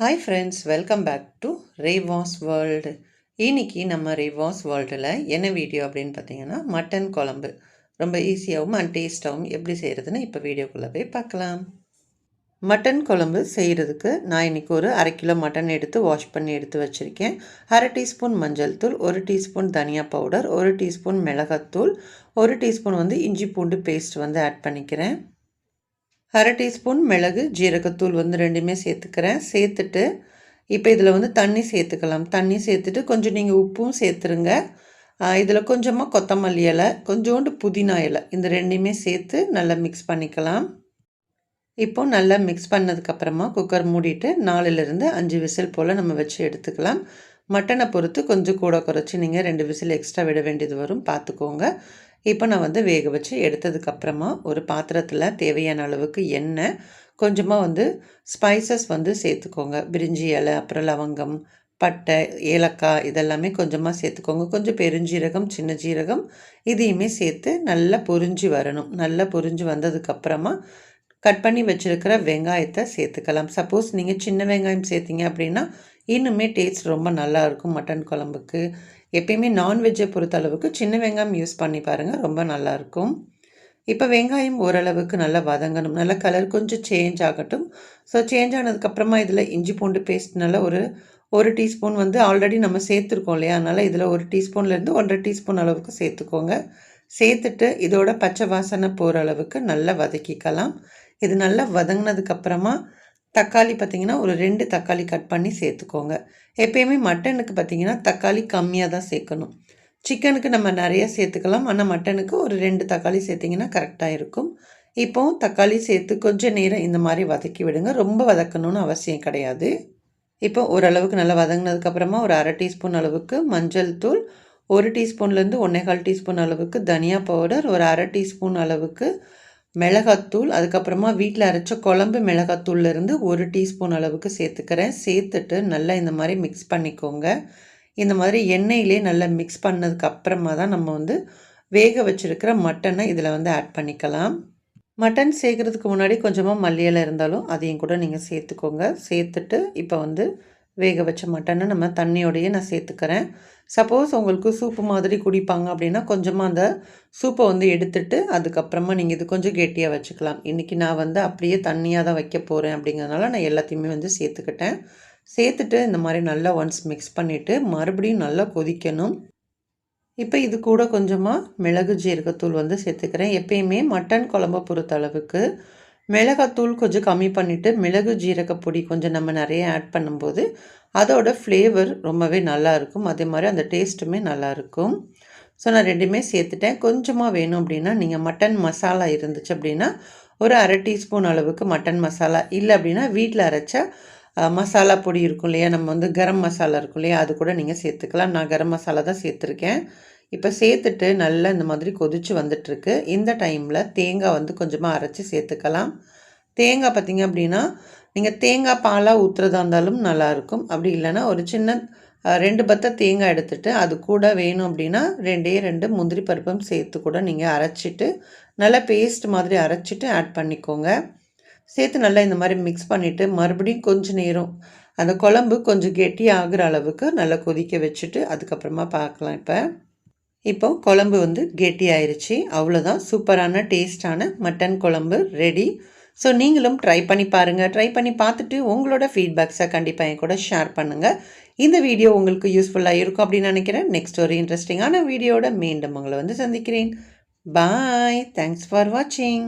Hi friends welcome back to Revas world இன்னைக்கு நம்ம ரேவாஸ் வேர்ல்டில் என்ன வீடியோ அப்படின்னு பார்த்தீங்கன்னா மட்டன் குழம்பு. ரொம்ப ஈஸியாகவும் அண்ட் டேஸ்ட்டாகவும் எப்படி செய்கிறதுன்னு இப்போ வீடியோக்குள்ளே போய் பார்க்கலாம். மட்டன் குழம்பு செய்கிறதுக்கு நான் இன்றைக்கி ஒரு அரை கிலோ மட்டன் எடுத்து வாஷ் பண்ணி எடுத்து வச்சுருக்கேன். அரை டீஸ்பூன் மஞ்சள் தூள் ஒரு டீஸ்பூன் தனியா பவுடர் ஒரு டீஸ்பூன் மிளகாத்தூள் ஒரு டீஸ்பூன் வந்து இஞ்சி பூண்டு பேஸ்ட் வந்து ஆட் பண்ணிக்கிறேன். அரை டீஸ்பூன் மிளகு ஜீரகத்தூள் வந்து ரெண்டுமே சேர்த்துக்கிறேன். சேர்த்துட்டு இப்போ இதில் வந்து தண்ணி சேர்த்துக்கலாம். தண்ணி சேர்த்துட்டு கொஞ்சம் நீங்கள் உப்பும் சேர்த்துருங்க. இதில் கொஞ்சமாக கொத்தமல்லி இலை கொஞ்சோண்டு புதினா இலை இந்த ரெண்டையுமே சேர்த்து நல்லா மிக்ஸ் பண்ணிக்கலாம். இப்போ நல்லா மிக்ஸ் பண்ணதுக்கப்புறமா குக்கர் மூடிட்டு நாலுலேருந்து அஞ்சு விசில் போல் நம்ம வச்சு எடுத்துக்கலாம். மட்டனை பொறுத்து கொஞ்சம் கூட குறைச்சி நீங்கள் ரெண்டு விசில் எக்ஸ்ட்ரா விட வேண்டியது வரும். பார்த்துக்கோங்க. இப்போ நான் வந்து வேக வச்சு எடுத்ததுக்கப்புறமா ஒரு பாத்திரத்தில் தேவையான அளவுக்கு எண்ணெய் கொஞ்சமாக வந்து ஸ்பைசஸ் வந்து சேர்த்துக்கோங்க. பிரிஞ்சி இலை அப்புறம் லவங்கம் பட்டை ஏலக்காய் இதெல்லாமே கொஞ்சமாக சேர்த்துக்கோங்க. கொஞ்சம் பெருஞ்சீரகம் சின்ன ஜீரகம் இதையுமே சேர்த்து நல்லா பொரிஞ்சு வரணும். நல்லா பொரிஞ்சு வந்ததுக்கப்புறமா கட் பண்ணி வச்சுருக்கிற வெங்காயத்தை சேர்த்துக்கலாம். சப்போஸ் நீங்கள் சின்ன வெங்காயம் சேர்த்திங்க அப்படின்னா இன்னுமே டேஸ்ட் ரொம்ப நல்லாயிருக்கும் மட்டன் குழம்புக்கு. எப்பயுமே நான்வெஜ்ஜை பொறுத்தளவுக்கு சின்ன வெங்காயம் யூஸ் பண்ணி பாருங்கள் ரொம்ப நல்லாயிருக்கும் இப்போ வெங்காயம் ஓரளவுக்கு நல்லா வதங்கணும். நல்லா கலர் கொஞ்சம் சேஞ்ச் ஆகட்டும். ஸோ சேஞ்ச் ஆனதுக்கப்புறமா இதில் இஞ்சி பூண்டு பேஸ்ட் நல்லா ஒரு ஒரு டீஸ்பூன் வந்து ஆல்ரெடி நம்ம சேர்த்துருக்கோம் இல்லையா? அதனால் இதில் ஒரு டீஸ்பூன்லேருந்து ஒன்றரை டீஸ்பூன் அளவுக்கு சேர்த்துக்கோங்க. சேர்த்துட்டு இதோட பச்சை வாசனை போகிற அளவுக்கு நல்லா வதக்கிக்கலாம். இது நல்லா வதங்கினதுக்கப்புறமா தக்காளி பார்த்திங்கன்னா ஒரு ரெண்டு தக்காளி கட் பண்ணி சேர்த்துக்கோங்க. எப்பயுமே மட்டனுக்கு பார்த்திங்கன்னா தக்காளி கம்மியாக தான் சேர்க்கணும். சிக்கனுக்கு நம்ம நிறைய சேர்த்துக்கலாம். ஆனால் மட்டனுக்கு ஒரு ரெண்டு தக்காளி சேர்த்திங்கன்னா கரெக்டாக இருக்கும். இப்போவும் தக்காளி சேர்த்து கொஞ்சம் நேரம் இந்த மாதிரி வதக்கி விடுங்க. ரொம்ப வதக்கணும்னு அவசியம் கிடையாது. இப்போ ஓரளவுக்கு நல்லா வதங்கினதுக்கப்புறமா ஒரு அரை டீஸ்பூன் அளவுக்கு மஞ்சள் தூள் ஒரு டீஸ்பூன்லேருந்து ஒன்றேகால் டீஸ்பூன் அளவுக்கு தனியா பவுடர் ஒரு அரை டீஸ்பூன் அளவுக்கு மிளகாத்தூள் அதுக்கப்புறமா வீட்டில் அரைச்ச குழம்பு மிளகாத்தூள்லேருந்து ஒரு டீஸ்பூன் அளவுக்கு சேர்த்துக்கிறேன். சேர்த்துட்டு நல்லா இந்த மாதிரி மிக்ஸ் பண்ணிக்கோங்க. இந்த மாதிரி எண்ணெயிலே நல்லா மிக்ஸ் பண்ணதுக்கு அப்புறமா தான் நம்ம வந்து வேக வச்சுருக்கிற மட்டனை இதில் வந்து ஆட் பண்ணிக்கலாம். மட்டன் சேர்க்குறதுக்கு முன்னாடி கொஞ்சமாக மல்லியலை இருந்தாலும் அதையும் கூட நீங்கள் சேர்த்துக்கோங்க. சேர்த்துட்டு இப்போ வந்து வேக வச்ச மட்டனை நம்ம தண்ணியோடையே நான் சேர்த்துக்கிறேன். சப்போஸ் உங்களுக்கு சூப்பு மாதிரி குடிப்பாங்க அப்படின்னா கொஞ்சமாக அந்த சூப்பை வந்து எடுத்துட்டு அதுக்கப்புறமா நீங்கள் இது கொஞ்சம் கெட்டியாக வச்சுக்கலாம். இன்றைக்கி நான் வந்து அப்படியே தண்ணியாக தான் வைக்க போகிறேன் அப்படிங்கிறதுனால நான் எல்லாத்தையுமே வந்து சேர்த்துக்கிட்டேன். சேர்த்துட்டு இந்த மாதிரி நல்லா ஒன்ஸ் மிக்ஸ் பண்ணிவிட்டு மறுபடியும் நல்லா கொதிக்கணும். இப்போ இது கூட கொஞ்சமாக மிளகு ஜீரகத்தூள் வந்து சேர்த்துக்கிறேன். எப்பயுமே மட்டன் குழம்ப பொறுத்த அளவுக்கு மிளகாத்தூள் கொஞ்சம் கம்மி பண்ணிவிட்டு மிளகு ஜீரக பொடி கொஞ்சம் நம்ம நிறைய ஆட் பண்ணும்போது அதோட ஃப்ளேவர் ரொம்பவே நல்லாயிருக்கும் அதே மாதிரி அந்த டேஸ்ட்டுமே நல்லாயிருக்கும் ஸோ நான் ரெண்டுமே சேர்த்துட்டேன். கொஞ்சமாக வேணும் அப்படின்னா நீங்கள் மட்டன் மசாலா இருந்துச்சு அப்படின்னா ஒரு அரை டீஸ்பூன் அளவுக்கு மட்டன் மசாலா இல்லை அப்படின்னா வீட்டில் அரைச்ச மசாலா பொடி இருக்கும் இல்லையா? நம்ம வந்து கரம் மசாலா இருக்கும் இல்லையா? அது கூட நீங்கள் சேர்த்துக்கலாம். நான் கரம் மசாலா தான் சேர்த்துருக்கேன். இப்போ சேர்த்துட்டு நல்லா இந்த மாதிரி கொதித்து வந்துட்டுருக்கு. இந்த டைமில் தேங்காய் வந்து கொஞ்சமாக அரைச்சி சேர்த்துக்கலாம். தேங்காய் பார்த்திங்க அப்படின்னா நீங்கள் தேங்காய் பாலாக ஊற்றுறதா இருந்தாலும் நல்லாயிருக்கும் அப்படி இல்லைன்னா ஒரு சின்ன ரெண்டு பத்த தேங்காய் எடுத்துகிட்டு அது கூட வேணும் அப்படின்னா ரெண்டே ரெண்டு முந்திரி பருப்பும் சேர்த்து கூட நீங்கள் அரைச்சிட்டு நல்லா பேஸ்ட் மாதிரி அரைச்சிட்டு ஆட் பண்ணிக்கோங்க. சேர்த்து நல்லா இந்த மாதிரி மிக்ஸ் பண்ணிவிட்டு மறுபடியும் கொஞ்சம் நேரம் அந்த குழம்பு கொஞ்சம் கெட்டி ஆகிற அளவுக்கு நல்லா கொதிக்க வச்சுட்டு அதுக்கப்புறமா பார்க்கலாம் இப்போ. இப்போ குழம்பு வந்து கெட்டி ஆயிடுச்சு அவ்வளோதான் சூப்பரான டேஸ்டான மட்டன் குழம்பு ரெடி ஸோ நீங்களும் ட்ரை பண்ணி பாருங்கள் ட்ரை பண்ணி பார்த்துட்டு உங்களோட ஃபீட்பேக்ஸை கண்டிப்பாக என் கூட ஷேர் பண்ணுங்கள் இந்த வீடியோ உங்களுக்கு யூஸ்ஃபுல்லாக இருக்கும் அப்படின்னு நினைக்கிறேன். நெக்ஸ்ட் ஒரு இன்ட்ரெஸ்டிங்கான வீடியோட மீண்டும் உங்களை வந்து சந்திக்கிறேன். பாய் தேங்க்ஸ் ஃபார் வாட்சிங்